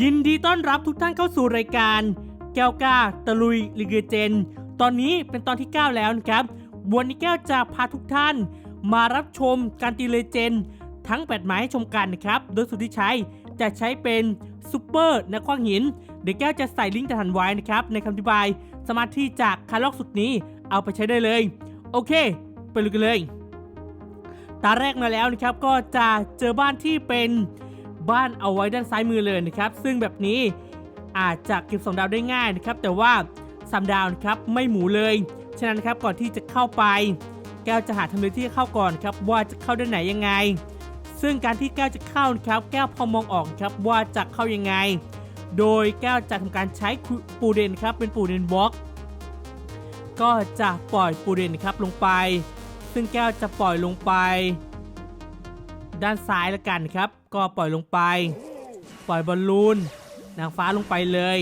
ยินดีต้อนรับทุกท่านเข้าสู่รายการ แก้วกล้าตะลุยลิเกเจน ตอนนี้เป็นตอนที่ 9 แล้วนะครับ วันนี้แก้วจะพาทุกท่าน มารับชมการตีเลเจน ทั้ง8หมายให้ชมกันนะครับ โดยสุดที่ใช้จะใช้เป็นซูเปอร์นักขว้างหิน เดี๋ยวแก้วจะใส่ลิงก์แต่ทันไว้นะครับ ในคำอธิบายสมาธิจากคาร์ล็อกสุดนี้เอาไปใช้ได้เลย โอเค ไปลุยกันเลย ตาแรกมาแล้วนะครับก็จะเจอบ้านที่เป็น บ้านเอาไว้ด้านซ้ายมือเลยนะครับ ซึ่งแบบนี้อาจจะเก็บสองดาวได้ง่ายนะครับ แต่ว่าสามดาวนะครับไม่หมูเลย ฉะนั้นครับก่อนที่จะเข้าไป แก้วจะหาทำเลที่เข้าก่อนครับว่าจะเข้าด้านไหนยังไง ซึ่งการที่แก้วจะเข้านะครับ แก้วพอมองออกครับว่าจะเข้ายังไง โดยแก้วจะทำการใช้ปูเดนครับเป็นปูเดนบล็อก ก็จะปล่อยปูเดนครับลงไป ซึ่งแก้วจะปล่อยลงไป ด้านซ้ายละกันครับ ก็ปล่อยลงไป ปล่อยบอลลูนนางฟ้าลงไปเลย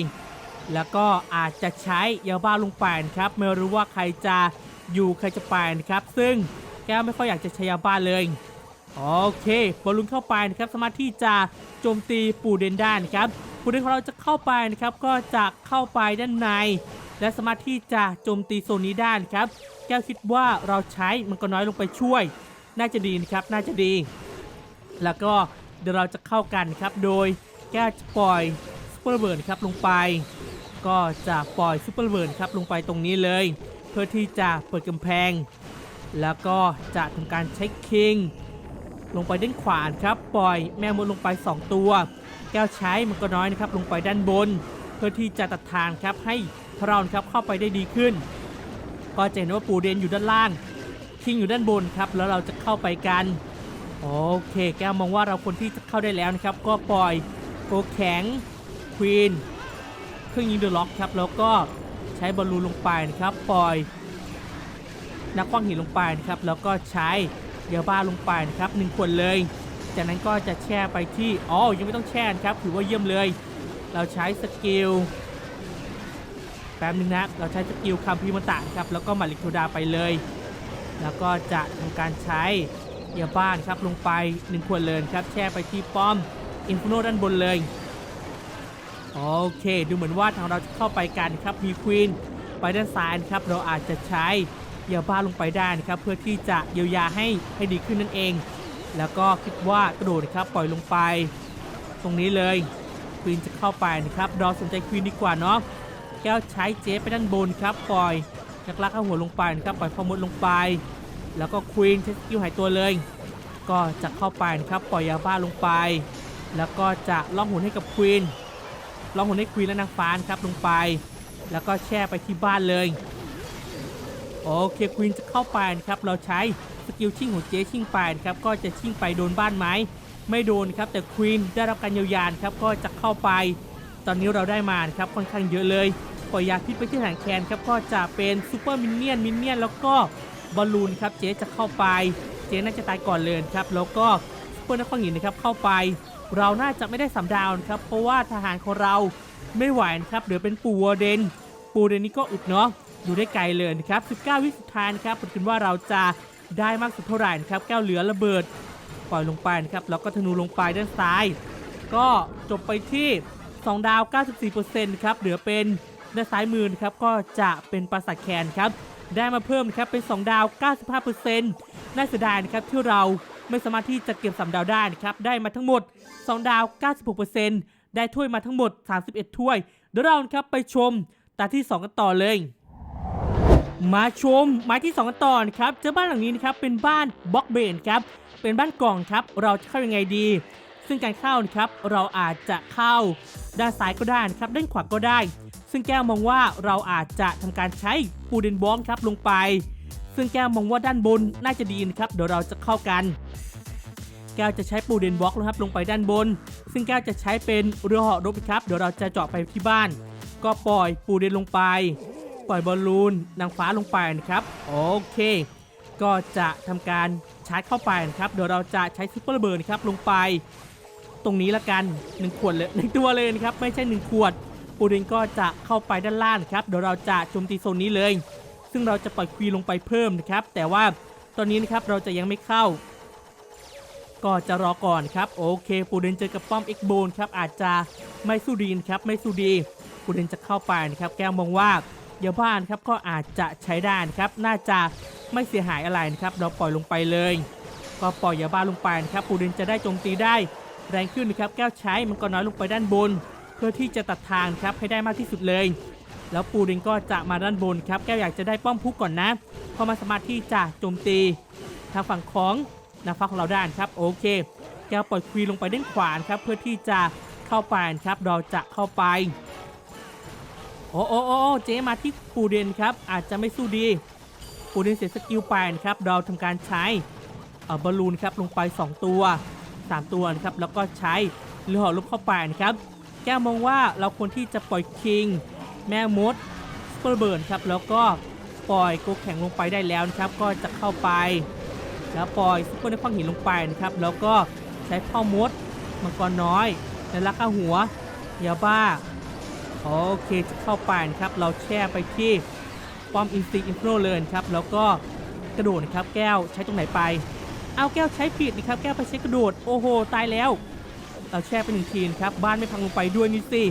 แล้วก็อาจจะใช้ยาบ้าลงไปนะครับ ไม่รู้ว่าใครจะอยู่ใครจะไปนะครับ ซึ่งแก้วไม่ค่อยอยากจะใช้ยาบ้าเลยโอเคบอลลูนเข้าไปนะครับสามารถที่จะโจมตีปูเดนได้นะครับปูเดนของเราจะเข้าไปนะครับ ก็จะเข้าไปด้านใน และสามารถที่จะโจมตีโซนนี้ได้นะครับ แก้วคิดว่าเราใช้มันก็น้อยลงไปช่วย น่าจะดีนะครับน่าจะดี แล้วก็เดี๋ยวเราจะเข้ากันครับ โดยแก้วจะปล่อยซูเปอร์เบิร์นครับลงไป ก็จะปล่อยซูเปอร์เบิร์นครับลงไปตรงนี้เลย เพื่อที่จะเปิดกำแพง แล้วก็จะทำการใช้คิง ลงไปด้านขวาครับปล่อยแม่มดลงไป 2 ตัว แก้วใช้มันก็น้อยนะครับลงไปด้านบน เพื่อที่จะตัดทางครับให้เราครับเข้าไปได้ดีขึ้น ก็จะเห็นว่าปูเดนอยู่ด้านล่างคิงอยู่ด้านบนครับแล้วเราจะเข้าไปกัน โอเคแก้วมองว่าเราควรที่เข้าได้แล้วนะครับ ก็ปล่อยโกแข็งควีนเครื่องยิงเดอะล็อกครับ แล้วก็ใช้บอลลูนลงไปนะครับ ปล่อยนักคว้างหินลงไปนะครับ แล้วก็ใช้เยาบ้าลงไปนะครับหนึ่งขวดเลย จากนั้นก็จะแช่ไปที่อ๋อยังไม่ต้องแช่นะครับถือว่าเยี่ยมเลย เราใช้สกิลแป๊บนึงนะเราใช้สกิลคัมพีมันตะครับแล้วก็มาลิกโทดาไปเลย แล้วก็จะทำการใช้ ยาบ้านครับลงไป1ขวดเลยครับแช่ไปที่ป้อมอินฟิโนด้านบนเลยโอเคดูเหมือนว่าทางเราจะเข้าไปกันครับมีควีนไปด้านซ้ายนะครับเราอาจจะใช้ยาบ้าลงไปได้นะครับเพื่อที่จะเยียวยาให้ให้ดีขึ้นนั่นเอง แล้วก็คิดว่ากระโดดครับปล่อยลงไป ตรงนี้เลยควีนจะเข้าไปนะครับเราสนใจควีนดีกว่าเนาะแก้วใช้เจฟไปด้านบนครับปล่อยนักลักเอาหัวลงไปนะครับปล่อยพอมดลงไป แล้วก็ควีนใช้สกิลหายตัวเลย ก็จะเข้าไปนะครับปล่อยยาบ้าลงไป แล้วก็จะล่องหุ่นให้กับควีนล่องหุ่นให้ควีนและนางฟ้านครับลงไป แล้วก็แช่ไปที่บ้านเลยโอเคควีนจะเข้าไปนะครับเราใช้สกิลชิ่งของเจชิ่งไปนะครับก็จะชิ่งไปโดนบ้านไหมไม่โดนครับแต่ควีนได้รับการเยียวยาครับก็จะเข้าไป ตอนนี้เราได้มานครับค่อนข้างเยอะเลยปล่อยยาพิษไปที่ฐานแคนครับก็จะเป็นซูเปอร์มินเนี่ยนมินเนี่ยนแล้วก็ บอลลูนครับเจ๊จะเข้าไปเจ๊น่าจะตายก่อนเลยครับแล้วก็ซูเปอร์นักข้องหินนะครับเข้าไป เราน่าจะไม่ได้สามดาวนะครับเพราะว่าทหารของเราไม่ไหวนะครับเดี๋ยวเป็นปูวอเดนปูเดนนี่ก็อึดเนาะดูได้ไกลเลยนะครับ 19 วิสุดท้ายนะครับผมคิดว่าเราจะได้มากสุดเท่าไหร่นะครับ แก้วเหลือระเบิด ปล่อยลงไปนะครับแล้วก็ธนูลงไปด้านซ้าย ก็จบไปที่ 2 ดาว 94%ครับเหลือเป็นด้านซ้ายมือนะครับก็จะเป็นปราสาทแคนครับ ได้มาเพิ่มนะครับเป็น 2 ดาว 95%น่าเสียดายนะครับที่เราไม่สามารถที่จะเก็บ3ดาวได้นะครับได้มาทั้งหมด 2 ดาว 96%ได้ถ้วยมาทั้งหมด 31 ถ้วย เดี๋ยวเราครับไปชมตาที่ 2 กันต่อเลย มาชมไม้ที่ 2 กันต่อนะครับเจอบ้านหลังนี้นะครับเป็นบ้านบล็อกเบนครับเป็นบ้านกล่องครับเราจะเข้ายังไงดี ซึ่งการเข้านะครับเราอาจจะเข้าด้านซ้ายก็ได้นะครับด้านขวาก็ได้ ซึ่งแก้วมองว่าเราอาจจะทำการใช้ปูเดนบอมครับลงไป ซึ่งแก้วมองว่าด้านบนน่าจะดีนะครับ เดี๋ยวเราจะเข้ากัน แก้วจะใช้ปูเดนบล็อกนะครับลงไปด้านบน ซึ่งแก้วจะใช้เป็นเรือเหาะรบครับ เดี๋ยวเราจะเจาะไปที่บ้าน ก็ปล่อยปูเดนลงไป ปล่อยบอลลูนนางฟ้าลงไปนะครับ โอเค ก็จะทำการชาร์จเข้าไปนะครับ เดี๋ยวเราจะใช้ซุปเปอร์เบิร์นครับลงไป ตรงนี้ละกัน 1 ขวดเลยหนึ่งตัวเลยนะครับ ไม่ใช่ 1 ขวด ปูเดนก็จะเข้าไปด้านล่างครับ เดี๋ยวเราจะโจมตีโซนนี้เลย ซึ่งเราจะปล่อยควีนลงไปเพิ่มนะครับ แต่ว่าตอนนี้นะครับเราจะยังไม่เข้า ก็จะรอก่อนครับ โอเค ปูเดนเจอกับป้อมเอ็กโบนครับ อาจจะไม่สู้ดีนะครับ ไม่สู้ดี ปูเดนจะเข้าไปนะครับ แก้วมองว่าเยาบ้านครับก็อาจจะใช้ได้นะครับ น่าจะไม่เสียหายอะไรนะครับ เราปล่อยลงไปเลย ก็ปล่อยยาบ้าลงไปนะครับ ปูเดนจะได้โจมตีได้แรงขึ้นนะครับ แก้วใช้มันก็น้อยลงไปด้านบน เพื่อที่จะตัดทางครับให้ได้มากที่สุดเลย แล้วปูเดนก็จะมาด้านบนครับแก้วอยากจะได้ป้อมพุกก่อนนะเพราะมันสามารถที่จะโจมตีทางฝั่งของนาฟ้าของเราด้านครับโอเคแก้วปล่อยควีนลงไปด้านขวานครับเพื่อที่จะเข้าไปครับเราจะเข้าไปโอ้โอ้โอ้เจ๊มาที่ปูเดนครับอาจจะไม่สู้ดีปูเดนเสียสกิลไปนะครับเราทำการใช้เอ่อบอลลูนครับลงไป 2 ตัว 3 ตัวนะครับแล้วก็ใช้เรือหอลบเข้าไปนะครับ แก้วมองว่าเราควรที่จะปล่อยคิง แม่มดสเปอร์เบิร์นครับแล้วก็ปล่อยโกแข็งลงไปได้แล้วนะครับ ก็จะเข้าไป แล้วปล่อยซุปเปอร์ในฟังหินลงไปนะครับ แล้วก็ใช้พ่อมดมังกรน้อยและลักข้าหัวยาบ้าโอเคจะเข้าไปนะครับ เราแช่ไปที่ป้อมอินสติอินโฟเลยนครับ แล้วก็กระโดดนะครับ แก้วใช้ตรงไหนไป เอาแก้วใช้ผิดนะครับ แก้วไปใช้กระโดด โอ้โห ตายแล้ว เราแช่ไปหนึ่งทีนครับ บ้านไม่พังลงไปด้วยนี่สิ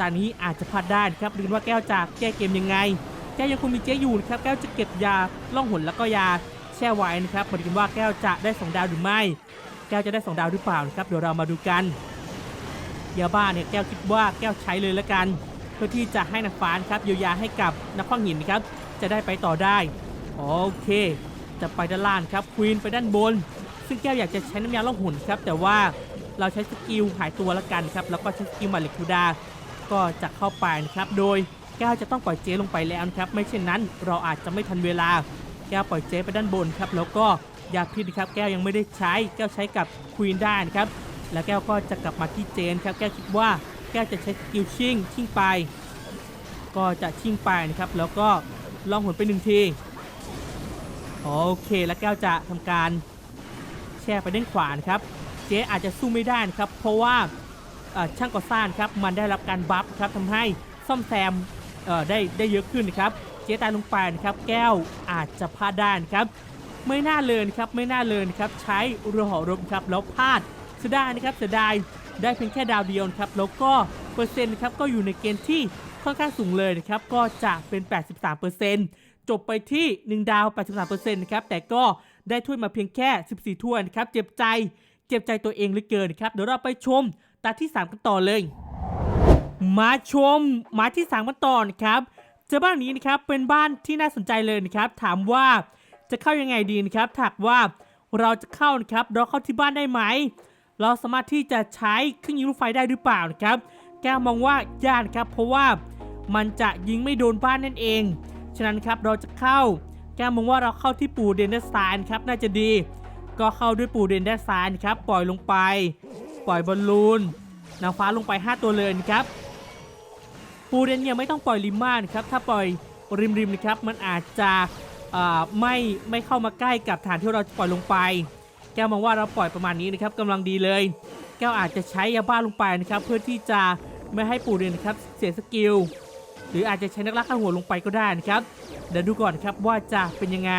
ตอนนี้อาจจะพลาดได้ครับดูว่าแก้วจะแก้เกมยังไง แก้วยังคงมีเจ๊อยู่นะครับ แก้วจะเก็บยาล่องหนแล้วก็ยาแช่ไว้นะครับมาดูกันว่าแก้วจะได้สองดาวหรือไม่ แก้วจะได้สองดาวหรือเปล่านะครับ เดี๋ยวเรามาดูกัน ยาบ้าเนี่ยแก้วคิดว่าแก้วใช้เลยละกัน เพื่อที่จะให้นักฟ้านครับเยียวยาให้กับนักข้องหินนะครับ จะได้ไปต่อได้ โอเค จะไปด้านล่างครับ ควีนไปด้านบน ซึ่งแก้วอยากจะใช้น้ำยาล่องหุ่นครับ แต่ว่า เราใช้สกิลหายตัวและกันครับ แล้วก็ใช้สกิลมาเล็กคูดา ก็จะเข้าไปนะครับ โดยแก้วจะต้องปล่อยเจลงไปแล้วนะครับ ไม่เช่นนั้นเราอาจจะไม่ทันเวลา แก้วปล่อยเจไปด้านบนครับ แล้วก็ยาพิษนะครับ แก้วยังไม่ได้ใช้ แก้วใช้กับควีนได้นะครับ แล้วแก้วก็จะกลับมาที่เจนครับ แก้วคิดว่าแก้วจะใช้สกิลชิ่งชิ่งไป ก็จะชิ่งไปนะครับ แล้วก็ลองหนไปหนึ่งที โอเค แล้วแก้วจะทำการแช่ไปด้านขวานะครับ จ๊อาจจะสู้ไม่ได้นะครับ เพราะว่าช่างก่อสร้างครับมันได้รับการบัฟครับทำให้ซ่อมแซมได้ได้เยอะขึ้นนะครับเจ๊ตายลงไปนะครับแก้วอาจจะพลาดได้นะครับไม่น่าเลยนครับไม่น่าเลยนครับใช้เรือหอรบครับแล้วพลาดเสียดายนะครับเสียดายได้เพียงแค่ดาวเดียวครับแล้วก็เปอร์เซ็นต์นะครับก็อยู่ในเกณฑ์ที่ค่อนข้างสูงเลยนะครับก็จะเป็น 83%จบไปที่ 1 ดาว 83%นะครับแต่ก็ได้ถ้วยมาเพียงแค่ 14 ถ้วยนะครับเจ็บใจ จ็บใจตัวเองเหลือเกินครับ เดี๋ยวเราไปชมตาที่ 3 กันต่อเลย มาชมหมาที่3กันต่อนะครับเจอบ้านนี้นะครับเป็นบ้านที่น่าสนใจเลยนะครับ ถามว่าจะเข้ายังไงดีนะครับถากว่าเราจะเข้านะครับ เราเข้าที่บ้านได้ไหม เราสามารถที่จะใช้เครื่องยิงลูกไฟได้หรือเปล่านะครับ แก้วมองว่ายากครับ เพราะว่ามันจะยิงไม่โดนบ้านนั่นเอง ฉะนั้นครับเราจะเข้า แก้วมองว่าเราเข้าที่ปูเดนเดอร์สไตน์ครับน่าจะดี ก็เข้าด้วยปูเดนดอร์สไตน์ครับ ปล่อยลงไป ปล่อยบอลลูนนางฟ้าลงไป 5 ตัวเลยครับ ปูเดนเนี่ยไม่ต้องปล่อยริมมานครับ ถ้าปล่อยริมริมๆนะครับ มันอาจจะไม่ไม่เข้ามาใกล้กับฐานที่เราปล่อยลงไป แก้วมองว่าเราปล่อยประมาณนี้นะครับกำลังดีเลย แก้วอาจจะใช้ยาบ้าลงไปนะครับ เพื่อที่จะไม่ให้ปูเดนนะครับเสียสกิล หรืออาจจะใช้นักล่าข้าหัวลงไปก็ได้นะครับ เดี๋ยวดูก่อนครับว่าจะเป็นยังไง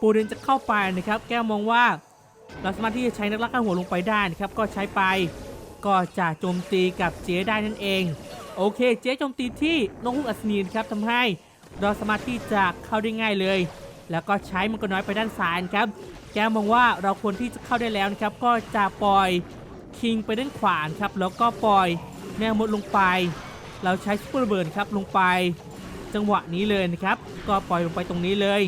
ปูเดนจะเข้าไปนะครับ แก้วมองว่าเราสามารถที่จะใช้นักล่าข้าหัวลงไปได้นะครับ ก็ใช้ไป ก็จะโจมตีกับเจ๊ได้นั่นเอง โอเค เจ๊โจมตีที่นกฮูกอัศนีนครับทำให้เราสามารถที่จะเข้าได้ง่ายเลย แล้วก็ใช้มันก็น้อยไปด้านซ้ายครับ แก้มองว่าเราควรที่จะเข้าได้แล้วนะครับ ก็จะปล่อยคิงไปด้านขวาครับ แล้วก็ปล่อยแมวมดลงไป เราใช้ซุปเปอร์เบิร์นครับลงไป จังหวะนี้เลยนะครับ ก็ปล่อยลงไปตรงนี้เลย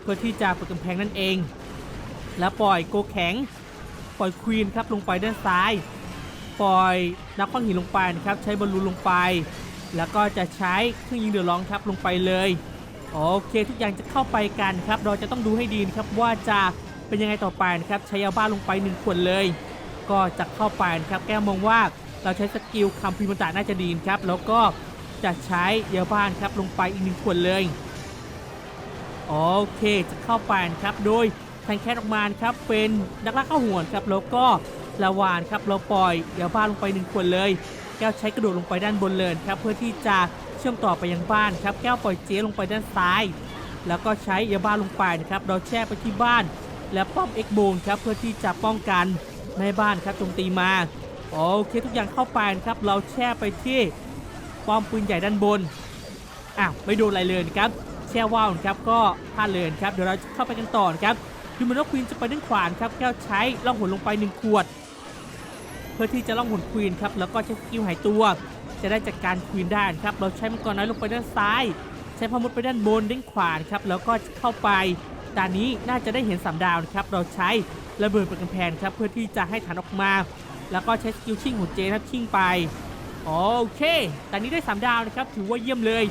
เพื่อที่จะเปิดกำแพงนั่นเอง แล้วปล่อยโกแข็ง ปล่อยควีนครับลงไปด้านซ้าย ปล่อยนักข้องหินลงไปนะครับใช้บอลลูนลงไป แล้วก็จะใช้เครื่องยิงเดือดร้อนครับลงไปเลยโอเค ทุกอย่างจะเข้าไปกันครับ เราจะต้องดูให้ดีนะครับว่าจะเป็นยังไงต่อไปนะครับใช้ยาบ้าลงไปหนึ่งขวดเลย ก็จะเข้าไปนะครับแก้มองว่าเราใช้สกิลคำพิมพ์ตาน่าจะดีนะครับแล้วก็จะใช้ยาบ้านครับลงไปอีกหนึ่งขวดเลย โอเคจะเข้าไปครับโดยแทงแคทออกมาครับเป็นนักล่าข้าวหวนครับแล้วก็ลาวานครับเราปล่อยยาบ้าลงไปหนึ่งขวดเลย แก้วใช้กระโดดลงไปด้านบนเลยครับเพื่อที่จะเชื่อมต่อไปยังบ้านครับแก้วปล่อยเจ๊ลงไปด้านซ้าย แล้วก็ใช้ยาบ้าลงไปนะครับเราแช่ไปที่บ้าน และป้อมเอ็กโบนครับเพื่อที่จะป้องกันแม่บ้านครับโจมตีมาโอเคทุกอย่างเข้าไปครับเราแช่ไปที่ป้อมปืนใหญ่ด้านบนอ้าวไม่โดนอะไรเลยครับ แช่ว่าวนะครับก็พลาดเลยนครับเดี๋ยวเราเข้าไปกันต่อนะครับดูเหมือนว่าควีนจะไปด้านขวานครับแก้วใช้ล่องหนลงไปหนึ่งขวด เพื่อที่จะล่องหนควีนครับแล้วก็ใช้สกิลหายตัว จะได้จัดการควีนได้ครับเราใช้มังกรน้อยลงไปด้านซ้าย ใช้พมุดไปด้านบนด้านขวานครับแล้วก็เข้าไปด่านนี้น่าจะได้เห็นสามดาวนะครับเราใช้ระเบิดเป็นกำแพงครับเพื่อที่จะให้ฐานออกมา แล้วก็ใช้สกิลชิ่งของเจนครับชิ่งไปโอเคต่นี้ได้สามดาวนะครับถือว่าเยี่ยมเลย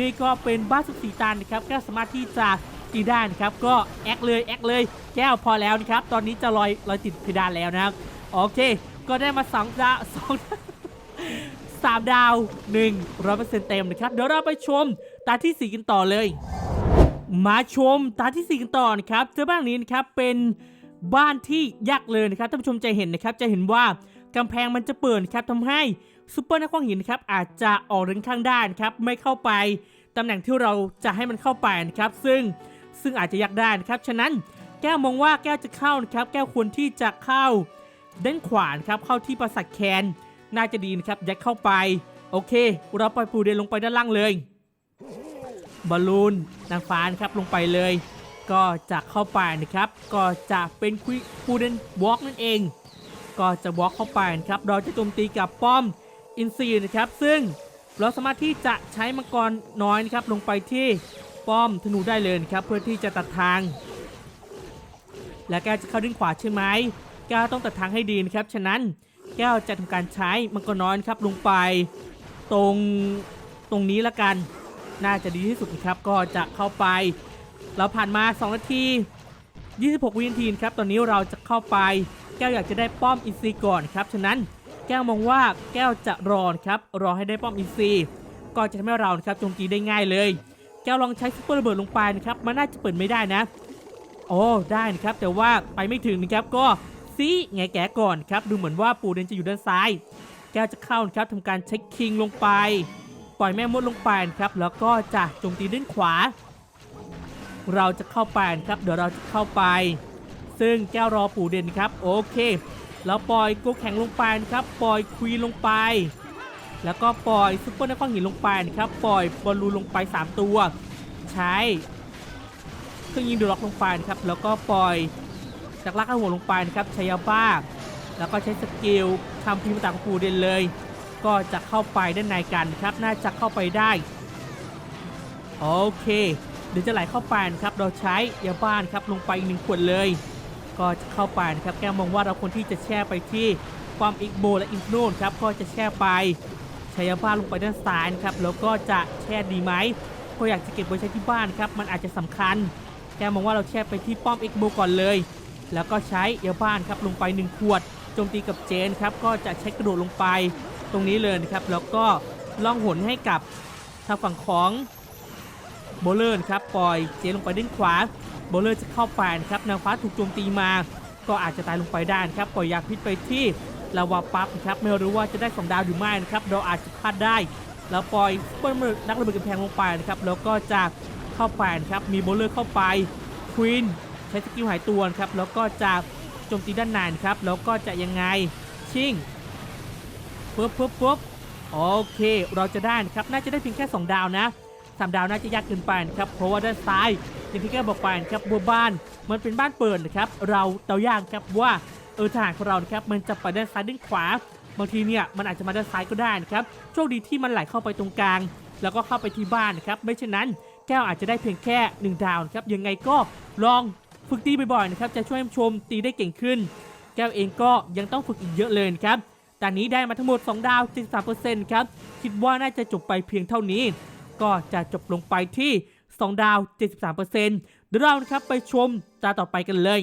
นี่ก็เป็นบ้านสุดสีตันนะครับก็สามารถที่จะตีได้นะครับก็แอคเลยแอคเลยแก้วพอแล้วนะครับตอนนี้จะลอยลอยติดเพดานแล้วนะครับโอเค ก็ได้มาสองดาวสองสามดาวหนึ่งร้อยเปอร์เซ็นต์เต็มนะครับเดี๋ยวเราไปชมตาที่สี่กันต่อเลย มาชมตาที่สี่กันต่อนะครับเจอบ้านนี้นะครับเป็นบ้านที่ยากเลยนะครับท่านผู้ชมจะเห็นนะครับจะเห็นว่ากำแพงมันจะเปิดครับทำให้ ซูเปอร์นักขว้างหินนะครับอาจจะออกเดินข้างด้านครับไม่เข้าไปตำแหน่งที่เราจะให้มันเข้าไปนะครับ ซึ่งซึ่งอาจจะยากได้นะครับ ฉะนั้นแก้วมองว่าแก้วจะเข้านะครับ แก้วควรที่จะเข้าด้านขวานครับเข้าที่ปราสาทแคนน่าจะดีนะครับยัดเข้าไป โอเค เราปล่อยปูเดนลงไปด้านล่างเลยบอลลูนนางฟ้านะครับลงไปเลย ก็จะเข้าไปนะครับ ก็จะเป็นคุยปูเดนวอล์กนั่นเอง ก็จะวอล์กเข้าไปนะครับ เราจะโจมตีกับป้อม อินซีนะครับ ซึ่งเราสามารถที่จะใช้มังกรน้อยนะครับลงไปที่ป้อมธนูได้เลยครับเพื่อที่จะตัดทาง และแกจะเข้าด้านขวาใช่ไหมแกต้องตัดทางให้ดีนะครับฉะนั้นแก้วจะทำการใช้มังกรน้อยครับลงไป ตรงตรงนี้ละกัน น่าจะดีที่สุดครับก็จะเข้าไป เราผ่านมา 2 นาที 26 วินาทีนครับตอนนี้เราจะเข้าไปแก้วอยากจะได้ป้อมอินซีก่อนครับฉะนั้น แก้วมองว่าแก้วจะรอนครับรอให้ได้ป้อมอินซีก็จะทำให้เราครับโจมตีได้ง่ายเลย แก้วลองใช้ซุปเปอร์ระเบิดลงไปนะครับมันน่าจะเปิดไม่ได้นะ โอ้ได้นะครับแต่ว่าไปไม่ถึงนะครับก็ซีไงแกะก่อนครับดูเหมือนว่าปูเดนจะอยู่ด้านซ้าย แก้วจะเข้าครับทำการเช็คคิงลงไป ปล่อยแม่มดลงไปครับแล้วก็จะโจมตีด้านขวา เราจะเข้าไปครับเดี๋ยวเราจะเข้าไป ซึ่งแก้วรอปูเดนครับโอเค แล้วปล่อยโกแข็งลงไปนะครับปล่อยควีนลงไป แล้วก็ปล่อยซุปเปอร์นักข้องหินลงไปนะครับปล่อยบอลลูนลงไป 3 ตัว ใช้เครื่องยิงดูล็อกลงไปนะครับแล้วก็ปล่อยจากลักข้าหัวลงไปนะครับใช้ยาบ้า แล้วก็ใช้สกิลทำพิมพ์ต่างปูเดนเลย ก็จะเข้าไปด้านในกันครับน่าจะเข้าไปได้โอเคเดี๋ยวจะไหลเข้าไปนะครับเราใช้ยาบ้านครับลงไปอีกหนึ่งขวดเลย ก็จะเข้าไปนะครับแก้มองว่าเราควรที่จะแช่ไปที่ความอิกโบและอินโนนครับก็จะแช่ไปใช้ยาบ้าลงไปด้านซ้ายนะครับแล้วก็จะแช่ดีไหมก็อยากจะเก็บไว้ใช้ที่บ้านครับมันอาจจะสำคัญ แกมองว่าเราแช่ไปที่ป้อมอ็กโบก่อนเลย แล้วก็ใช้ยาบ้านครับลงไป 1 ขวดโจมตีกับเจนครับก็จะใช้กระโดดลงไปตรงนี้เลยนะครับแล้วก็ล่องหนให้กับทางฝั่งของโบเลอร์ครับปล่อยเจนลงไปด้านขวา โบเลอร์จะเข้าไปนครับนางฟ้าถูกโจมตีมา ก็อาจจะตายลงไปได้นะครับปล่อยยาพิษไปที่ลาวาปั๊บครับไม่รู้ว่าจะได้สองดาวหรือไม่นะครับเราอาจจะพลาดได้ แล้วปล่อยซุปเปอร์นักระเบิดกำแพงลงไปนะครับแล้วก็จะเข้าไปนครับมีโบเลอร์เข้าไปควีนใช้สกิลหายตัวครับแล้วก็จะโจมตีด้านในนครับแล้วก็จะยังไงชิงปุ๊บปุ๊บปุ๊บโอเค เราจะได้นะครับ น่าจะได้เพียงแค่ 2 ดาวนะ สามดาวน่าจะยากเกินไปนะครับเพราะว่าด้านซ้ายอย่างที่แกบอกไปนะครับบัวบ้านมันเป็นบ้านเปิดนะครับเราเดายากครับว่าเออทหารของเรานะครับมันจะไปด้านซ้ายด้านขวาบางทีเนี่ยมันอาจจะมาด้านซ้ายก็ได้นะครับโชคดีที่มันไหลเข้าไปตรงกลาง แล้วก็เข้าไปที่บ้านนะครับไม่เช่นนั้นแก้วอาจจะได้เพียงแค่ 1 ดาวนะครับยังไงก็ลองฝึกตีบ่อยๆนะครับจะช่วยชมตีได้เก่งขึ้น แก้วเองก็ยังต้องฝึกอีกเยอะเลยครับแต่นี้ได้มาทั้งหมด 2 ดาว 73%ครับคิดว่าน่าจะจบไปเพียงเท่านี้ ก็จะจบลงไปที่ 2 ดาว 73%เดี๋ยวเรานะครับไปชมตาต่อไปกันเลย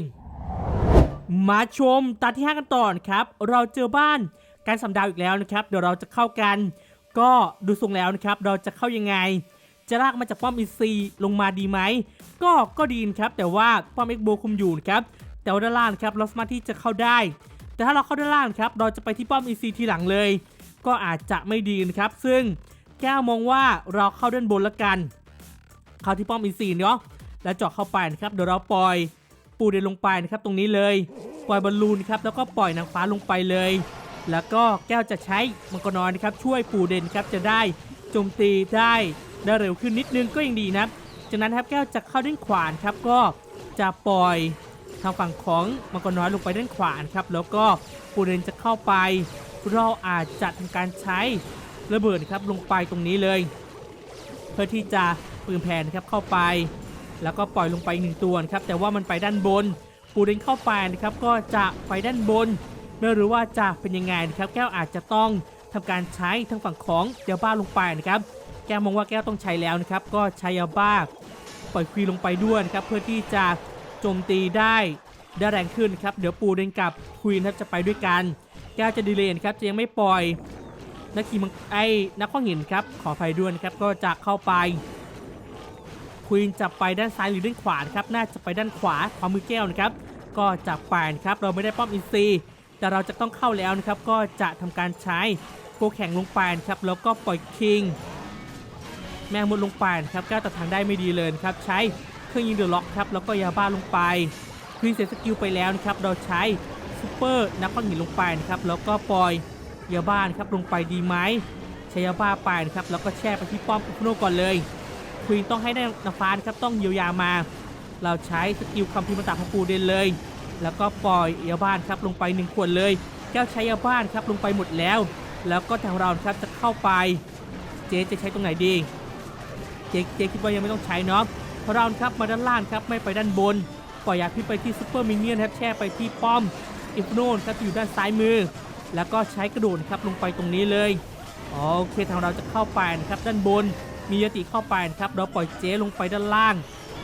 มาชมตาที่ 5 กันต่อนะครับ เราเจอบ้านการสำดาวอีกแล้วนะครับ เดี๋ยวเราจะเข้ากัน ก็ดูทรงแล้วนะครับ เราจะเข้ายังไง จะลากมาจากป้อมอีซีลงมาดีไหม ก็ก็ดีนะครับ แต่ว่าป้อมเอ็กโบคุมอยู่นะครับ แต่ว่าด้านล่างครับเราสามารถที่จะเข้าได้ แต่ถ้าเราเข้าด้านล่างครับ เราจะไปที่ป้อมอีซีทีหลังเลย ก็อาจจะไม่ดีนะครับ ซึ่ง แก้วมองว่าเราเข้าด้านบนละกัน เข้าที่ป้อมอีซีเนาะแล้วเจาะเข้าไปนะครับเดี๋ยวเราปล่อยปูเดนลงไปนะครับตรงนี้เลย ปล่อยบอลลูนครับแล้วก็ปล่อยนางฟ้าลงไปเลย แล้วก็แก้วจะใช้มังกรน้อยนะครับช่วยปูเดนครับจะได้โจมตีได้ได้เร็วขึ้นนิดนึงก็ยังดีนะจากนั้นครับแก้วจะเข้าด้านขวานครับก็จะปล่อยทางฝั่งของมังกรน้อยลงไปด้านขวานครับแล้วก็ปูเดนจะเข้าไป เราอาจจะทำการใช้ ระเบิดครับลงไปตรงนี้เลย เพื่อที่จะปืนแผ่นครับเข้าไป แล้วก็ปล่อยลงไปหนึ่งตัวครับแต่ว่ามันไปด้านบน ปูเดนเข้าไปนะครับก็จะไปด้านบน ไม่รู้ว่าจะเป็นยังไงนะครับแก้วอาจจะต้องทำการใช้ทางฝั่งของยาบ้าลงไปนะครับแก้วมองว่าแก้วต้องใช้แล้วนะครับก็ใช้ยาบ้าปล่อยควีลงไปด้วยนะครับเพื่อที่จะโจมตีได้ได้แรงขึ้นครับเดี๋ยวปูเดนกับควีนครับจะไปด้วยกัน แก้วจะดีเลย์นะครับจะยังไม่ปล่อย นักขี่มังไอ้นักข้องหินครับขออภัยด้วยนะครับก็จะเข้าไปควีนจะไปด้านซ้ายหรือด้านขวานครับน่าจะไปด้านขวาขวามือแก้วนะครับ ก็จะไปนครับเราไม่ได้ป้อมอินซีแต่เราจะต้องเข้าแล้วนะครับ ก็จะทำการใช้โกแข่งลงไปนครับแล้วก็ปล่อยคิง แมงมุดลงไปนครับก้าวตัดทางได้ไม่ดีเลยครับ ใช้เครื่องยิงเดือดล็อกครับแล้วก็ยาบ้าลงไปควีนเสร็จสกิลไปแล้วนะครับเราใช้ซูเปอร์นักข้องหินลงไปนะครับแล้วก็ปล่อย ยาบ้านครับลงไปดีไหมใช้ยาบ้าไปนะครับแล้วก็แช่ไปที่ป้อมอุปโนก่อนเลยควีนต้องให้ได้นาฟานครับต้องเยียวยามา เราใช้สกิลคัมภีร์ตาของปูเดนเลย แล้วก็ปล่อยยาบ้านครับลงไปหนึ่งขวดเลยแก้วใช้ยาบ้านครับลงไปหมดแล้ว แล้วก็ทางเราครับจะเข้าไปเจ๊จะใช้ตรงไหนดีเจ๊เจ๊คิดว่ายังไม่ต้องใช้เนาะเพราะเราครับมาด้านล่างครับไม่ไปด้านบนปล่อยยาพิษไปที่ซูเปอร์มินเนี่ยนครับแช่ไปที่ป้อมอิฟโนนครับอยู่ด้านซ้ายมือ แล้วก็ใช้กระโดดครับลงไปตรงนี้เลยโอเคทางเราจะเข้าไปนะครับด้านบน มียติเข้าไปนะครับเราปล่อยเจลงไปด้านล่าง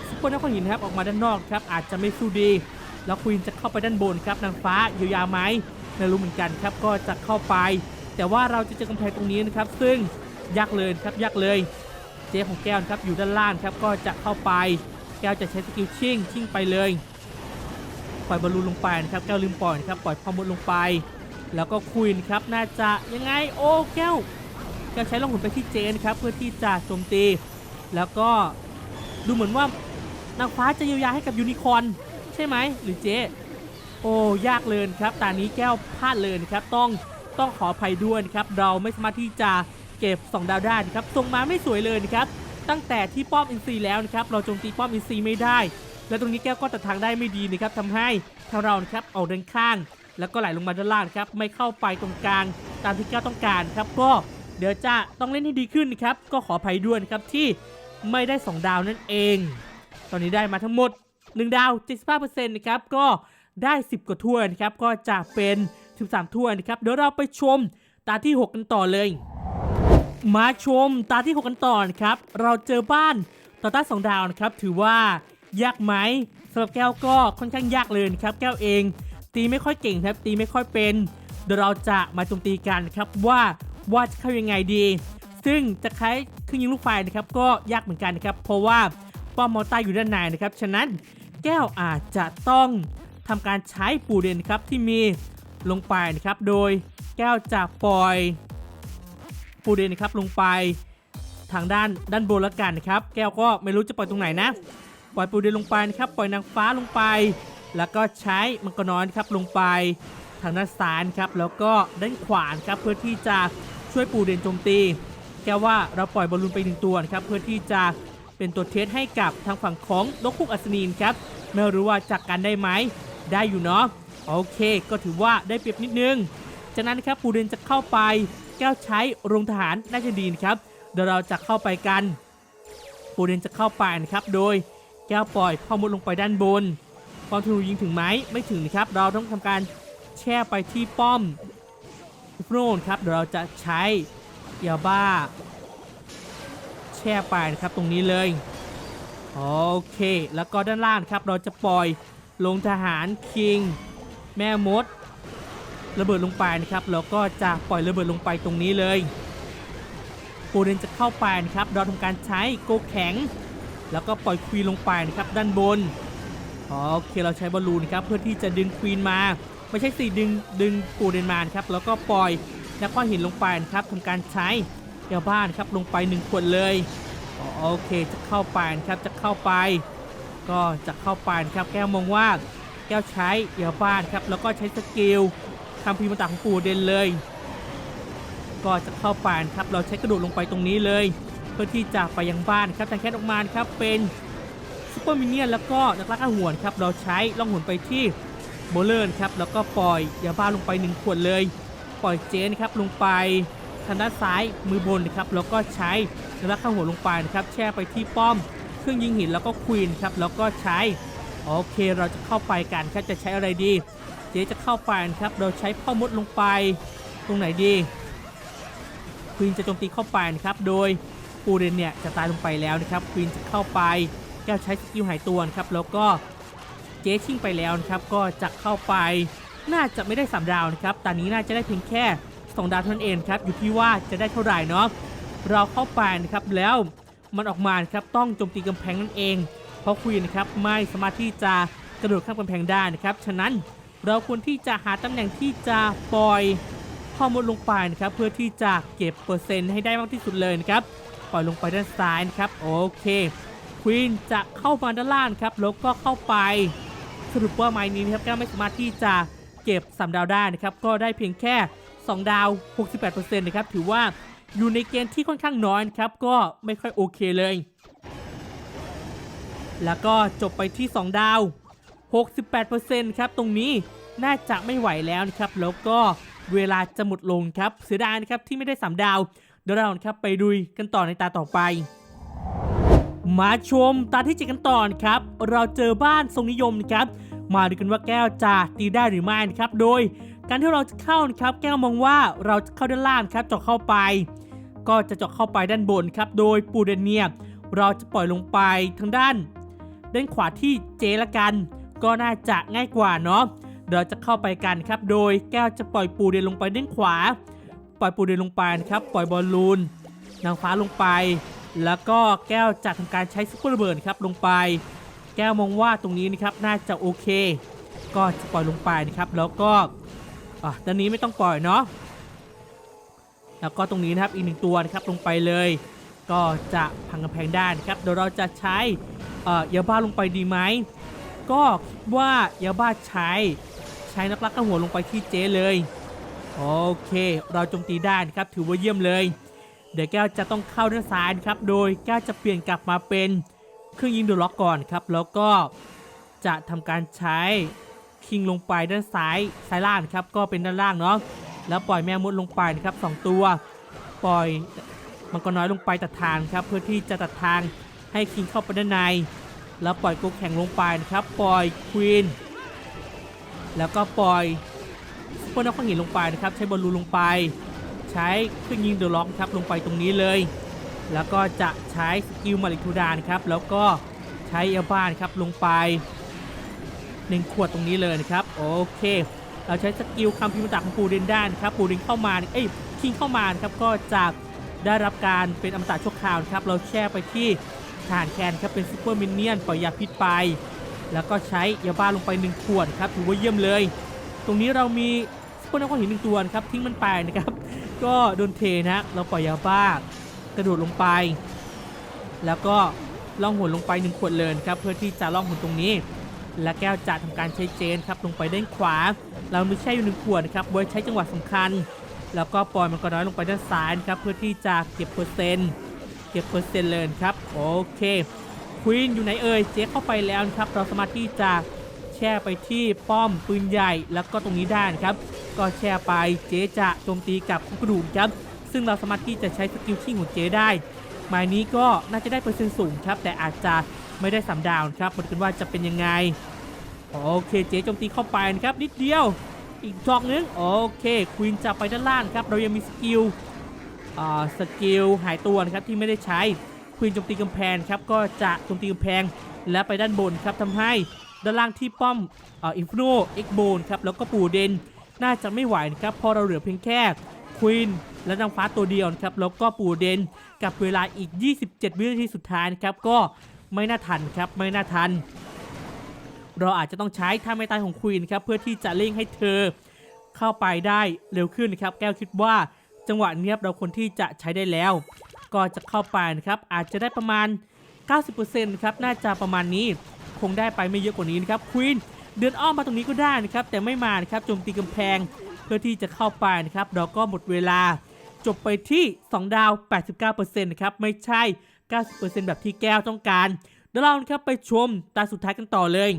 ซุปเปอร์นักขหินครับออกมาด้านนอกครับอาจจะไม่สู้ดีแล้วควีนจะเข้าไปด้านบนครับนางฟ้าเยียวยาไหมไม่รู้เหมือนกันครับก็จะเข้าไป แต่ว่าเราจะเจอกำแพงตรงนี้นะครับ ซึ่งยากเลยครับยากเลย เจของแก้วครับอยู่ด้านล่างครับก็จะเข้าไป แก้วจะใช้สกิลชิ่งชิ่งไปเลย ปล่อยบอลลูนลงไปนะครับแก้วลืมปล่อยครับปล่อยพอมดลงไป แล้วก็ควีนครับน่าจะยังไงโอ้แก้วแกใช้ล่องหนไปที่เจนครับเพื่อที่จะโจมตี แล้วก็ดูเหมือนว่านางฟ้าจะเยียวยาให้กับยูนิคอร์นใช่ไหมหรือเจโอ้ยากเลยครับตานี้แก้วพลาดเลยครับต้องต้องขออภัยด้วยครับเราไม่สามารถที่จะเก็บ 2 ดาวได้ครับทรงมาไม่สวยเลยครับตั้งแต่ที่ป้อมอินซีแล้วนะครับเราโจมตีป้อมอินซีไม่ได้ และตรงนี้แก้วก็ตัดทางได้ไม่ดีนะครับทำให้ทางเราครับออกเดินข้าง แล้วก็ไหลลงมาด้านล่างครับไม่เข้าไปตรงกลางตามที่แก้วต้องการครับก็เดี๋ยวจะต้องเล่นให้ดีขึ้นนะครับก็ขออภัยด้วยนะครับที่ไม่ได้ 2 ดาวนั่นเอง ตอนนี้ได้มาทั้งหมด 1 ดาว 75%นะครับก็ได้ 10 กว่าถ้วยนะครับก็จะเป็น 13 ถ้วยนะครับเดี๋ยวเราไปชมตาที่ 6 กันต่อเลย มาชมตาที่ 6 กันต่อนะครับเราเจอบ้านต่อต้าน2ดาวนะครับถือว่ายากไหมสำหรับแก้วก็ค่อนข้างยากเลยนะครับแก้วเอง ตีไม่ค่อยเก่งครับตีไม่ค่อยเป็นเดี๋ยวเราจะมาโจมตีกันครับว่าว่าจะเข้ายังไงดี ซึ่งจะใช้เครื่องยิงลูกไฟนะครับก็ยากเหมือนกันนะครับเพราะว่าป้อมมอเตอร์อยู่ด้านในนะครับฉะนั้นแก้วอาจจะต้องทำการใช้ปูเดนครับที่มีลงไปนะครับโดยแก้วจะปล่อยปูเดนนะครับลงไปทางด้านด้านบนแล้วกันนะครับ แก้วก็ไม่รู้จะปล่อยตรงไหนนะ ปล่อยปูเดนลงไปนะครับ ปล่อยนางฟ้าลงไป แล้วก็ใช้มังกรน้อยนครับลงไปทางด้านซ้ายนครับแล้วก็ด้านขวานครับเพื่อที่จะช่วยปูเดนโจมตีแกว่าเราปล่อยบอลลูนไปหนึ่งตัวนะครับเพื่อที่จะเป็นตัวเทสให้กับทางฝั่งของนกคุกอัศนีนครับไม่รู้ว่าจักกันได้ไหมได้อยู่เนาะโอเค ก็ถือว่าได้เปรียบนิดนึง จากนั้นครับปูเดนจะเข้าไป แก้วใช้โรงทหารน่าจะดีนะครับเดี๋ยวเราจะเข้าไปกัน ปูเดนจะเข้าไปนะครับโดยแก้วปล่อยข้อมุดลงไปด้านบน ความธนูยิงถึงไหมไม่ถึงนะครับ เราต้องทำการแช่ไปที่ป้อมโน่นครับ เดี๋ยวเราจะใช้ยาบ้า แช่ไปนะครับตรงนี้เลย โอเค แล้วก็ด้านล่างครับ เราจะปล่อยลงทหารคิง แม่มด ระเบิดลงไปนะครับ แล้วก็จะปล่อยระเบิดลงไปตรงนี้เลยปูเดนจะเข้าไปนะครับ เราทำการใช้โกแข็ง แล้วก็ปล่อยควีนลงไปนะครับด้านบน โอเคเราใช้บอลลูนครับเพื่อที่จะดึงควีนมา ไม่ใช่สิดึงดึงปูเดนมานครับแล้วก็ปล่อยแล้วก็หินลงไปนะครับทำการใช้ยาบ้านครับลงไป1ขวดเลยอ๋อโอเคจะเข้าไปนะครับจะเข้าไป ก็จะเข้าไปนครับแก้วมองว่าแก้วใช้เอียบ้านครับแล้วก็ใช้สกิลทำพิมพ์ต่างของปูเดนเลย ก็จะเข้าไปนครับเราใช้กระโดดลงไปตรงนี้เลย เพื่อที่จะไปยังบ้านครับแต่แค่ออกมาครับเป็น ซูเปอร์มินเนี่ยนแล้วก็นักล่าอาหวนครับเราใช้ล่องหนไปที่โบเลอร์ครับแล้วก็ปล่อยยาบ้าลงไปหนึ่งขวดเลย ปล่อยเจนครับลงไปทางด้านซ้ายมือบนนะครับแล้วก็ใช้นักล่าอาหวนลงไปนะครับแช่ไปที่ป้อมเครื่องยิงหินแล้วก็ควีนครับแล้วก็ใช้โอเคเราจะเข้าไปกันครับจะใช้อะไรดี เจจะเข้าไปนะครับเราใช้พ่อมดลงไป ตรงไหนดีควีนจะโจมตีเข้าไปนะครับโดยปูเรนเนี่ยจะตายลงไปแล้วนะครับควีนจะเข้าไป แก้วใช้สกิลหายตัวครับแล้วก็เจ๊ชิ่งไปแล้วนะครับก็จะเข้าไปน่าจะไม่ได้สามดาวนะครับตอนนี้น่าจะได้เพียงแค่สองดาวเท่านั้นเองครับอยู่ที่ว่าจะได้เท่าไหร่เนาะเราเข้าไปนะครับแล้วมันออกมาครับต้องโจมตีกำแพงนั่นเอง เพราะควีนนะครับไม่สามารถที่จะกระโดดข้ามกำแพงได้นะครับฉะนั้นเราควรที่จะหาตำแหน่งที่จะปล่อยข้อมูลลงไปนะครับเพื่อที่จะเก็บเปอร์เซ็นต์ให้ได้มากที่สุดเลยนะครับปล่อยลงไปด้านซ้ายนะครับโอเค ควีนจะเข้ามาด้านล่างครับแล้วก็เข้าไปสรุปว่าไม้นี้นะครับก็ไม่สามารถที่จะเก็บสามดาวได้นะครับก็ได้เพียงแค่ 2 ดาว 68%นะครับถือว่าอยู่ในเกณฑ์ที่ค่อนข้างน้อยครับก็ไม่ค่อยโอเคเลย แล้วก็จบไปที่ 2 ดาว 68%ครับตรงนี้น่าจะไม่ไหวแล้วนะครับแล้วก็เวลาจะหมดลงครับเสียดายนะครับที่ไม่ได้ 3 ดาวเดี๋ยวเราครับไปดุยกันต่อในตาต่อไป มาชมตาที่เจ็ดกันต่อนครับ เราเจอบ้านทรงนิยมนะครับ มาดูกันว่าแก้วจะตีได้หรือไม่นะครับ โดยการที่เราจะเข้านะครับ แก้วมองว่าเราจะเข้าด้านล่างครับเจาะเข้าไป ก็จะเจาะเข้าไปด้านบนครับ โดยปูเดนเนียเราจะปล่อยลงไปทางด้าน ด้านขวาที่เจละกัน ก็น่าจะง่ายกว่าเนาะเราจะเข้าไปกันครับ โดยแก้วจะปล่อยปูเดนลงไปด้านขวา ปล่อยปูเดนลงไปนะครับ ปล่อยบอลลูนนางฟ้าลงไป แล้วก็แก้วจะทำการใช้ซุปเปอร์ระเบิดครับลงไป แก้วมองว่าตรงนี้นะครับน่าจะโอเค ก็จะปล่อยลงไปนะครับ แล้วก็อะตอนนี้ไม่ต้องปล่อยเนาะแล้วก็ตรงนี้นะครับอีกหนึ่งตัวนะครับลงไปเลย ก็จะพังกำแพงได้นะครับเดี๋ยวเราจะใช้เอ่อยาบ้าลงไปดีไหมก็คิดว่ายาบ้าใช้ใช้นักลักกระหัวลงไปที่เจเลยโอเค เราโจมตีได้นะครับถือว่าเยี่ยมเลย เดี๋ยวแก้วจะต้องเข้าด้านซ้ายครับ โดยแก้วจะเปลี่ยนกลับมาเป็นเครื่องยิงดูล็อกก่อนครับ แล้วก็จะทำการใช้คิงลงไปด้านซ้ายซ้ายล่างครับ ก็เป็นด้านล่างเนาะ แล้วปล่อยแมวมดลงไปนะครับสองตัว ปล่อยมังกรน้อยลงไปตัดทางครับ เพื่อที่จะตัดทางให้คิงเข้าไปด้านใน แล้วปล่อยโกแข่งลงไปนะครับ ปล่อยควีน แล้วก็ปล่อยซุปเปอร์นักขวางหินลงไปนะครับ ใช้บอลลูนลงไป ใช้เครื่องยิงเดอะล็อกครับลงไปตรงนี้เลย แล้วก็จะใช้สกิลมาริทูดานครับแล้วก็ใช้เอลบ้านครับลงไปหนึ่งขวดตรงนี้เลยนะครับโอเค เราใช้สกิลคำพิมพ์ต่าของปูเดนด้านครับปูเดนเข้ามาเอ้ยคิงเข้ามาครับก็จะได้รับการเป็นอมตะชั่วคราวครับเราแช่ไปที่ฐานแคนครับเป็นซูเปอร์มินเนี่ยนปล่อยยาพิษไป แล้วก็ใช้ยาบ้าลงไปหนึ่งขวดครับถือว่าเยี่ยมเลย ตรงนี้เรามีซูเปอร์นักหินหนึ่งตัวครับทิ้งมันไปนะครับ ก็โดนเทนะเราปล่อยยาบ้ากระโดดลงไป แล้วก็ล่องหนลงไปหนึ่งขวดเลยนครับเพื่อที่จะล่องหนตรงนี้ และแก้วจะทำการใช้เจนครับลงไปด้านขวา เรามีแช่อยู่หนึ่งขวดครับไว้ใช้จังหวะสำคัญ แล้วก็ปล่อยมันก็น้อยลงไปด้านซ้ายครับเพื่อที่จะเก็บเปอร์เซ็นต์เก็บเปอร์เซ็นต์เลยครับโอเคควีนอยู่ไหนเอ่ยเจ๊เข้าไปแล้วครับเราสามารถที่จะแช่ไปที่ป้อมปืนใหญ่แล้วก็ตรงนี้ได้นะครับ ก็แช่ไปเจ๊จะโจมตีกับคุกกระดูกครับ ซึ่งเราสามารถที่จะใช้สกิลชิ่งของเจ๊ได้หมายนี้ก็น่าจะได้เปอร์เซ็นต์สูงครับ แต่อาจจะไม่ได้สามดาวน์ครับมาดูกันว่าจะเป็นยังไง โอเคเจ๊โจมตีเข้าไปนะครับ นิดเดียว อีกดอกนึง โอเคควีนจะไปด้านล่างครับ เรายังมีสกิลอ่าสกิลหายตัวนะครับที่ไม่ได้ใช้ควีนโจมตีกำแพงครับก็จะโจมตีกำแพงและไปด้านบนครับทำให้ด้านล่างที่ป้อมอ่าอินฟิโนเอ็กโบนครับแล้วก็ปูเดน น่าจะไม่ไหวนะครับพอเราเหลือเพียงแค่ควีนและนางฟ้าตัวเดียวนะครับแล้วก็ปูเดนกับเวลาอีก 27 วินาทีสุดท้ายนะครับก็ไม่น่าทันครับไม่น่าทัน เราอาจจะต้องใช้ท่าไม่ตายของควีนครับเพื่อที่จะเร่งให้เธอเข้าไปได้เร็วขึ้นนะครับ แก้วคิดว่าจังหวะเนี้ยเราควรที่จะใช้ได้แล้ว ก็จะเข้าไปนะครับอาจจะได้ประมาณ 90%ครับน่าจะประมาณนี้คงได้ไปไม่เยอะกว่านี้นะครับควีน เดินอ้อมมาตรงนี้ก็ได้นะครับแต่ไม่มานะครับโจมตีกำแพงเพื่อที่จะเข้าไปนะครับเราก็หมดเวลา จบไปที่ 2 ดาว 89%นะครับไม่ใช่ 90%แบบที่แก้วต้องการเดี๋ยวเราครับไปชมตาสุดท้ายกันต่อเลย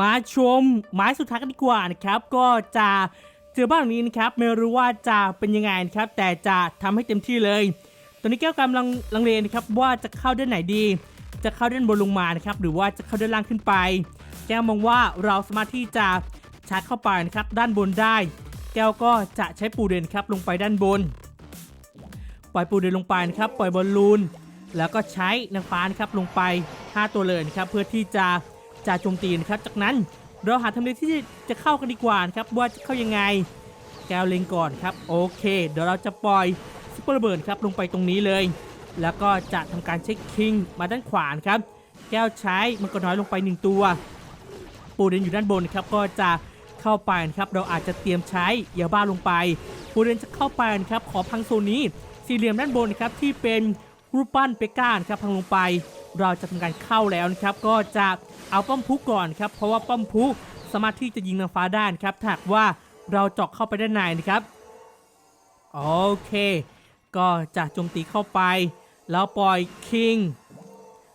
มาชมไม้สุดท้ายกันดีกว่านะครับก็จะเจอบ้านหลังนี้นะครับไม่รู้ว่าจะเป็นยังไงนะครับแต่จะทำให้เต็มที่เลย ตอนนี้แก้วกำลังลังเลนะครับว่าจะเข้าด้านไหนดี จะเข้าด้านบนลงมานะครับหรือว่าจะเข้าด้านล่างขึ้นไป แก้วมองว่าเราสามารถที่จะชาร์จเข้าไปนะครับด้านบนได้ แก้วก็จะใช้ปูเดนครับลงไปด้านบน ปล่อยปูเดนลงไปนะครับปล่อยบอลลูน แล้วก็ใช้นางฟ้านะครับลงไป 5 ตัวเลยนะครับเพื่อที่จะจะโจมตีนะครับจากนั้นเราหาทำเลที่จะเข้ากันดีกว่านะครับว่าจะเข้ายังไง แก้วเล็งก่อนครับโอเค เดี๋ยวเราจะปล่อยซุปเปอร์เบิร์ดครับลงไปตรงนี้เลย แล้วก็จะทำการเช็คคิงมาด้านขวานครับ แก้วใช้มังกรน้อยลงไป 1 ตัว ปูเดนอยู่ด้านบนนะครับก็จะเข้าไปนะครับเราอาจจะเตรียมใช้ยาบ้าลงไปปูเดนจะเข้าไปนะครับขอพังโซนนี้สี่เหลี่ยมด้านบนนะครับที่เป็นรูปปั้นเปก้านครับพังลงไป เราจะทำการเข้าแล้วนะครับก็จะเอาป้อมพุกก่อนครับเพราะว่าป้อมพุกสามารถที่จะยิงนางฟ้าได้นะครับถ้าหากว่าเราเจาะเข้าไปด้านในนะครับโอเค ก็จะโจมตีเข้าไป แล้วปล่อยคิง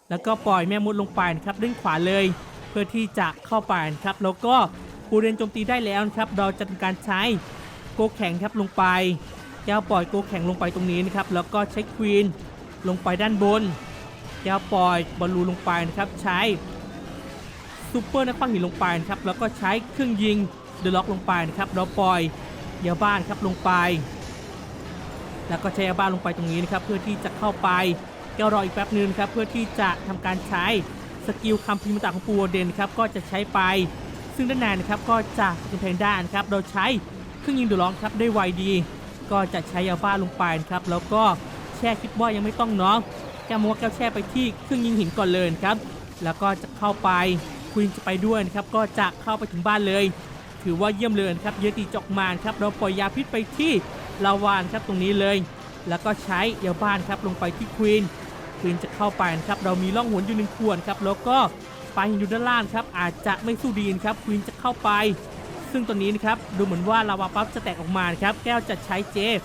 แล้วก็ปล่อยแม่มดลงไปนะครับด้านขวาเลย พื่อที่จะเข้าไปครับแล้วก็ปูเรนโจมตีได้แล้วครับ เราจะทำการใช้โกแข็งครับลงไปแก้วปล่อยโกแข็งลงไปตรงนี้นะครับแล้วก็ใช้ควีนลงไปด้านบนแก้วปล่อยบอลลูลงไปนะครับใช้ซูเปอร์นักปั้งหินลงไปนะครับแล้วก็ใช้เครื่องยิงเดอะล็อกลงไปนะครับเราปล่อยยาบ้านครับลงไป แล้วก็ใช้ยาบ้านลงไปตรงนี้นะครับเพื่อที่จะเข้าไปแก้วรออีกแป๊บนึงครับเพื่อที่จะทำการใช้ สกิลคำพิมพ์ต่างของปูโอเดนครับก็จะใช้ไป ซึ่งด้านในนะครับก็จะกำแพงด้านครับเราใช้เครื่องยิงดูร้องครับได้ไวดี ก็จะใช้ยาบ้าลงไปนะครับแล้วก็แช่คิดว่ายังไม่ต้องเนาะแก้วมัวแก้วแช่ไปที่เครื่องยิงหินก่อนเลยครับ แล้วก็จะเข้าไปควีนจะไปด้วยนะครับก็จะเข้าไปถึงบ้านเลย ถือว่าเยี่ยมเลยครับเยอะตีจอกมานครับเราปล่อยยาพิษไปที่ลาวานครับตรงนี้เลย แล้วก็ใช้ยาบ้านครับลงไปที่ควีน ควีนจะเข้าไปนะครับเรามีล่องหนอยู่หนึ่งขวดครับแล้วก็ปลาหินอยู่ด้านล่างครับอาจจะไม่สู้ดีนครับควีนจะเข้าไป ซึ่งตอนนี้นะครับดูเหมือนว่าลาวาปั๊บจะแตกออกมาครับแก้วจะใช้เจฟ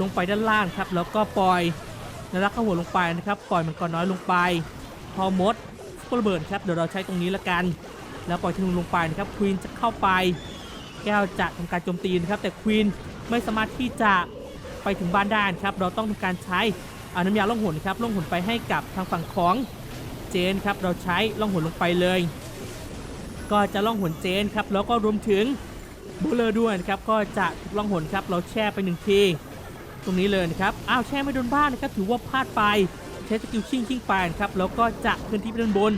ลงไปด้านล่างครับแล้วก็ปล่อยนรักข้าหัวลงไปนะครับปล่อยมันก่อนน้อยลงไป พอมดสปอร์เบิร์นครับเดี๋ยวเราใช้ตรงนี้ละกัน แล้วปล่อยธนูลงไปนะครับควีนจะเข้าไป แก้วจะทำการโจมตีนะครับแต่ควีนไม่สามารถที่จะไปถึงบ้านได้นครับเราต้องทำการใช้ เอาน้ำยาล่องหนครับล่องหนไปให้กับทางฝั่งของเจนครับเราใช้ล่องหนลงไปเลย ก็จะล่องหนเจนครับแล้วก็รวมถึงบูเลอร์ด้วยนะครับก็จะล่องหนครับเราแช่ไปหนึ่งทีตรงนี้เลยนะครับอ้าวแช่ไม่โดนบ้านนะครับถือว่าพลาดไปใช้สกิลชิงชิงไปนครับแล้วก็จะเคลื่อนที่ไปด้านบน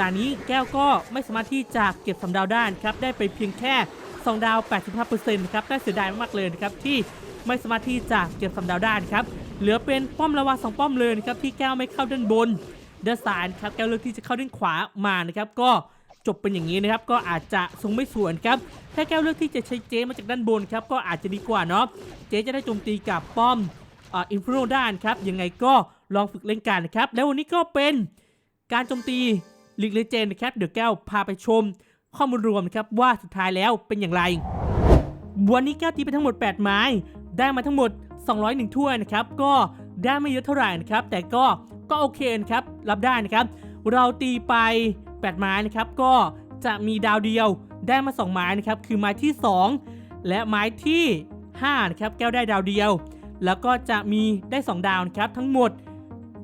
ตอนนี้แก้วก็ไม่สามารถที่จะเก็บสำดาวได้นครับได้ไปเพียงแค่2ดาว 85%นะครับน่าเสียดายมากๆเลยนะครับที่ไม่สามารถที่จะเก็บสำดาวได้นครับ เหลือเป็นป้อมละวาสองป้อมเลยนะครับที่แก้วไม่เข้าด้านบนเดอสานครับแก้วเลือกที่จะเข้าด้านขวามานะครับก็จบเป็นอย่างนี้นะครับก็อาจจะทรงไม่สวยครับถ้าแก้วเลือกที่จะใช้เจมาจากด้านบนครับก็อาจจะดีกว่าเนาะเจจะได้โจมตีกับป้อมอินฟลูด้านครับยังไงก็ลองฝึกเล่นกันนะครับแล้ววันนี้ก็เป็นการโจมตีลีกเลเจนนะครับเดี๋ยวแก้วพาไปชมข้อมูลรวมนะครับว่าสุดท้ายแล้วเป็นอย่างไร วันนี้แก้วตีไปทั้งหมด 8 ไม้ ได้มาทั้งหมด 201 ถ้วยนะครับ ก็ได้ไม่เยอะเท่าไหร่นะครับ แต่ก็ก็โอเคนะครับ รับได้นะครับ เราตีไป 8 ไม้นะครับ ก็จะมีดาวเดียวได้มา 2 ไม้นะครับ คือไม้ที่ 2 และไม้ที่5นะครับ แก้วได้ดาวเดียว แล้วก็จะมีได้ 2 ดาวนะครับ ทั้งหมด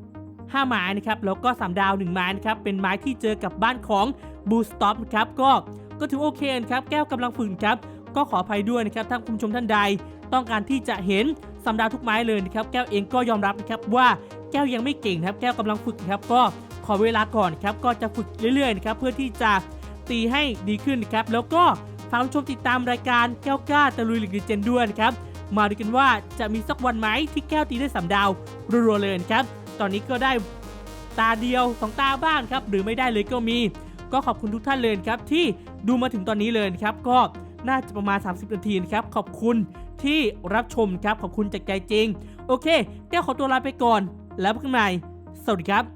5 ไม้นะครับ แล้วก็ 3 ดาว 1 ไม้นะครับ เป็นไม้ที่เจอกับบ้านของบูสต็อปนะครับ ก็ก็ถือโอเคนะครับ แก้วกำลังฝึกครับ ก็ขออภัยด้วยนะครับ ถ้าคุณผู้ชมท่านใด ต้องการที่จะเห็น สำดาวทุกไม้เลยนะครับแก้วเองก็ยอมรับนะครับว่าแก้วยังไม่เก่งนะครับแก้วกำลังฝึกนะครับก็ขอเวลาก่อนครับก็จะฝึกเรื่อยๆนะครับเพื่อที่จะตีให้ดีขึ้นนะครับแล้วก็ฝากชมติดตามรายการแก้วกล้าตะลุยหลีกดีเจนด้วยนะครับมาดูกันว่าจะมีสักวันไหมที่แก้วตีได้สามดาวรัวๆเลยนะครับตอนนี้ก็ได้ตาเดียวสองตาบ้างครับหรือไม่ได้เลยก็มี ก็ขอบคุณทุกท่านเลยครับที่ดูมาถึงตอนนี้เลยนะครับก็น่าจะประมาณ 30 นาทีนะครับขอบคุณ ที่รับชมครับขอบคุณจากใจจริง โอเค แก้วขอตัวลาไปก่อน แล้วพบกันใหม่สวัสดีครับ